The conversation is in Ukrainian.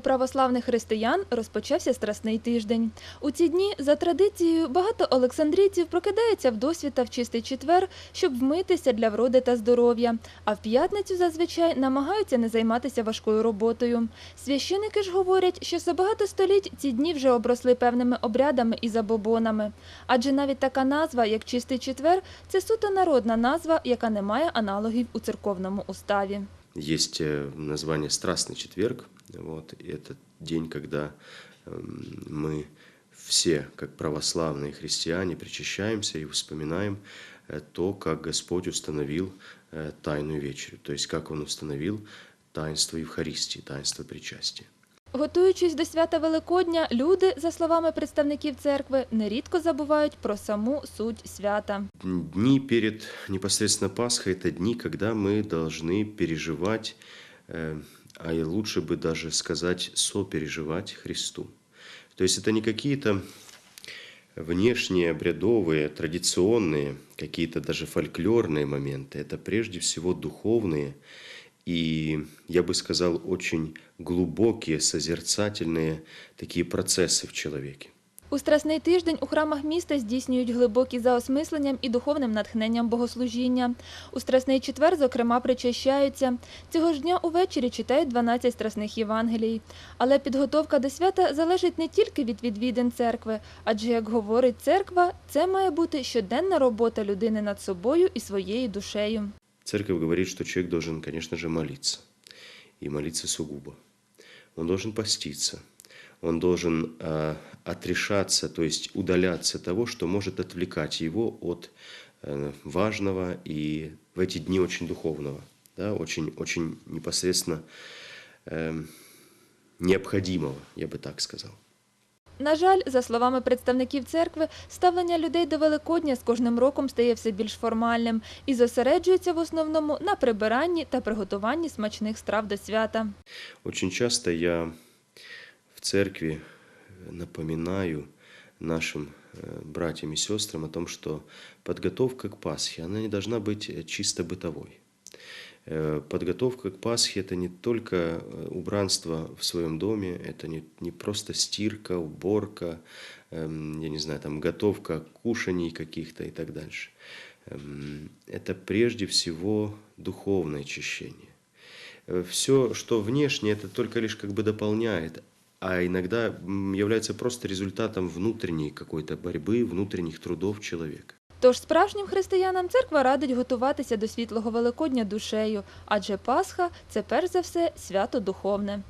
У православних християн розпочався страсний тиждень. У ці дні, за традицією, багато олександрійців прокидаються в досвіта в чистий четвер, щоб вмитися для вроди та здоров'я. А в п'ятницю зазвичай намагаються не займатися важкою роботою. Священики ж говорять, що за багато століть ці дні вже обросли певними обрядами і забобонами. Адже навіть така назва, як чистий четвер, це суто народна назва, яка не має аналогів у церковному уставі. Есть э, название «Страстный четверг». Вот, и это день, когда эм, мы все, как православные христиане, причащаемся и вспоминаем э, то, как Господь установил э, Тайную Вечерю, то есть как Он установил таинство Евхаристии, таинство причастия. Готуючись до свята Великодня, люди, за словами представників церкви, нерідко забувають про саму суть свята. Дни перед непосредственно Пасхой – это дни, когда мы должны переживать, э, а и лучше бы даже сказать, сопереживать Христу. То есть это не какие-то внешние, обрядовые, традиционные, какие-то даже фольклорные моменты. Это прежде всего духовные и, я бы сказал, очень глубокие, созерцательные такие процессы в человеке. У страсний тиждень у храмах міста здійснюють глибокі за осмисленням і духовним натхненням богослужіння. У страсний четвер, зокрема, причащаються. Цього ж дня увечері читають 12 страсних Євангелій. Але підготовка до свята залежить не тільки від відвідин церкви, адже, як говорить церква, це має бути щоденна робота людини над собою і своєю душею. Церковь говорит, что человек должен, конечно же, молиться. И молиться сугубо. Он должен поститься Он должен э, отрешаться, то есть удаляться от того, что может отвлекать его от э, важного и в эти дни очень духовного, да, очень, очень непосредственно э, необходимого, я бы так сказал. На жаль, за словами представників церкви, ставлення людей до Великодня з кожним роком стає все більш формальним і зосереджується в основному на прибиранні та приготуванні смачних страв до свята. Очень часто я в церкви напоминаю нашим э, братьям и сестрам о том, что подготовка к Пасхе, она не должна быть э, чисто бытовой. Э, Подготовка к Пасхе – это не только э, убранство в своем доме, это не, не просто стирка, уборка, эм, я не знаю, там готовка кушаний каких-то и так дальше. Эм, Это прежде всего духовное очищение. Все, что внешне, это только лишь как бы дополняет, а иногда является просто результатом внутренней какой-то борьбы, внутренних трудов человека. Тож справжнім християнам церква радить готуватися до світлого Великодня душею, адже Пасха це перш за все свято духовне.